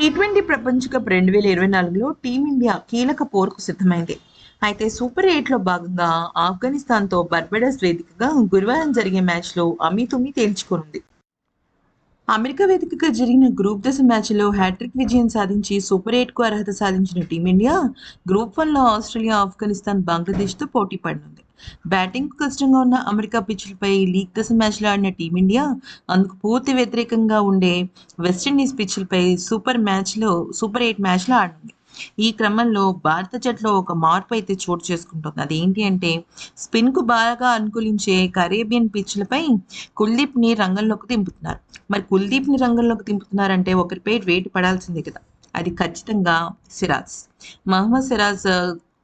T twenty ప్రపంచ cup రెండు వేల ఇరవై నాలుగులో టీమిండియా కీలక పోరుకు సిద్ధమైంది. అయితే సూపర్ ఎయిట్లో భాగంగా ఆఫ్ఘనిస్తాన్తో బర్బడస్ వేదికగా గురువారం జరిగే మ్యాచ్లో అమితుమి తేల్చుకోనుంది. అమెరికా వేదికగా జరిగిన గ్రూప్ దశ మ్యాచ్లో హ్యాట్రిక్ విజయం సాధించి సూపర్ ఎయిట్కు అర్హత సాధించిన టీమిండియా గ్రూప్ వన్లో ఆస్ట్రేలియా ఆఫ్ఘనిస్తాన్ బంగ్లాదేశ్తో పోటీ పడనుంది. బ్యాటింగ్ కష్టంగా ఉన్న అమెరికా పిచ్లపై లీగ్ దశ మ్యాచ్లో ఆడిన టీమిండియా అందుకు పూర్తి వ్యతిరేకంగా ఉండే వెస్టిండీస్ పిచ్లపై సూపర్ మ్యాచ్లో సూపర్ ఎయిట్ మ్యాచ్లో ఆడింది. ఈ క్రమంలో భారత జట్లో ఒక మార్పు అయితే చోటు చేసుకుంటుంది. అదేంటి అంటే స్పిన్కు బాగా అనుకూలించే కరేబియన్ పిచ్లపై కుల్దీప్ని రంగంలోకి దింపుతున్నారు. మరి కుల్దీప్ని రంగంలోకి దింపుతున్నారంటే ఒకరిపై వేటు పడాల్సిందే కదా. అది ఖచ్చితంగా సిరాజ్. మహమ్మద్ సిరాజ్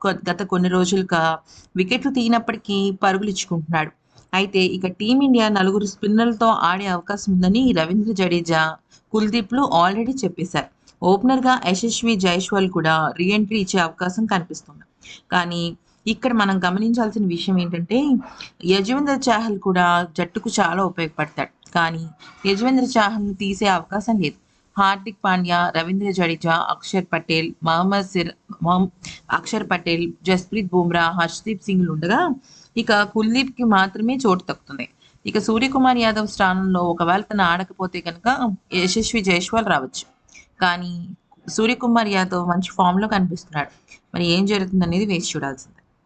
గత కొన్ని రోజులుగా వికెట్లు తీయనప్పటికీ పరుగులు ఇచ్చుకుంటున్నాడు. అయితే ఇక టీమిండియా నలుగురు స్పిన్నర్లతో ఆడే అవకాశం ఉందని రవీంద్ర జడేజా కుల్దీప్లు ఆల్రెడీ చెప్పేశారు. ఓపెనర్గా యశస్వి జైస్వాల్ కూడా రీఎంట్రీ ఇచ్చే అవకాశం కనిపిస్తుంది. కానీ ఇక్కడ మనం గమనించాల్సిన విషయం ఏంటంటే యజవేంద్ర చాహల్ కూడా జట్టుకు చాలా ఉపయోగపడతాడు. కానీ యజవేంద్ర చాహల్ని తీసే అవకాశం లేదు. హార్దిక్ పాండ్యా రవీంద్ర జడేజా అక్షర్ పటేల్ మహమ్మద్ సిర్ అక్షర్ పటేల్ జస్ప్రీత్ బుమ్రా హర్షదీప్ సింగ్లు ఉండగా ఇక కుల్దీప్కి మాత్రమే చోటు తక్కుతుంది ఇక సూర్యకుమార్ యాదవ్ స్థానంలో ఒకవేళ తను ఆడకపోతే కనుక యశస్వి జైస్వాల్ రావచ్చు. కానీ సూర్యకుమార్ యాదవ్ మంచి ఫామ్లో కనిపిస్తున్నాడు. మరి ఏం జరుగుతుంది అనేది వేసి చూడాల్సింది.